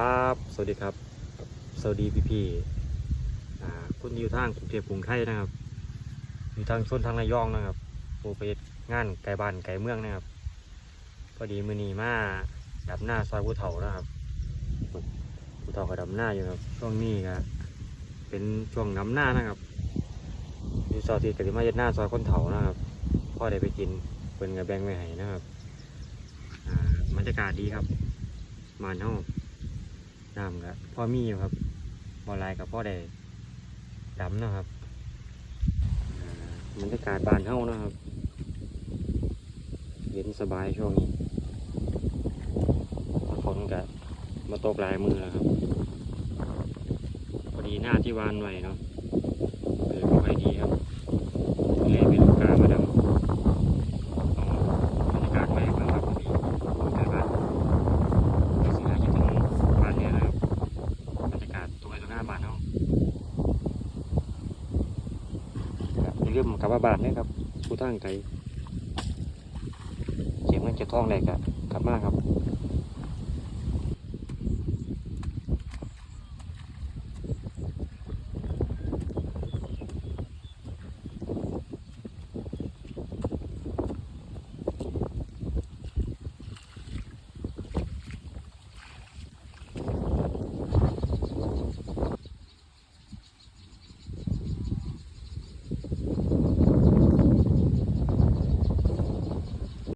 ครับ สวัสดีครับ สวัสดีพี่พี่ๆคุณอยู่ทางกรุงเทพกรุงไทยนะครับ อยู่ทางชนทางระยองนะครับโปรไปเฮ็ดงานไกลบ้านไกลเมืองนะครับพอดีมือนีมาดับหน้าซอยผู้เฒ่านะครับผู้เฒ่าก็ดับหน้าอยู่ครับ ช่วงนี้ก็เป็นช่วงน้ำหน้านะครับอยู่เสาร์อาทิตย์ก็จะมาเฮ็ดหน้าซอยคนเฒ่านะครับ พ่อได้ไปกินเพิ่นก็แบงไว้ให้นะครับอ่าบรรยากาศดีครับมานเฮา น้ำก็พ่อมีอยู่ครับบอลายกับพ่อได้ดำนะครับบรรยากาศบานเฮานะครับ เย็นสบายช่วงนี้ฝนกับมาตกลายมือแล้วครับ พอดีหน้าที่วานไว้เนาะเกิดไม่ค่อยดีครับเลยเป็นลูกกามาดำเอาบรรยากาศไว้เพื่อครับพอดีผมเกิดบ้านก็สิหาคิดถึงบ้านเนี่ยนะครับ บรรยากาศตรงไหนตรงหน้าบ้านเนาะ เรับอย่าลืมกลับมาบ้านนะครับผู้ตั้งใจเก็บเงินเก็บทองได้กะกลับมาครับ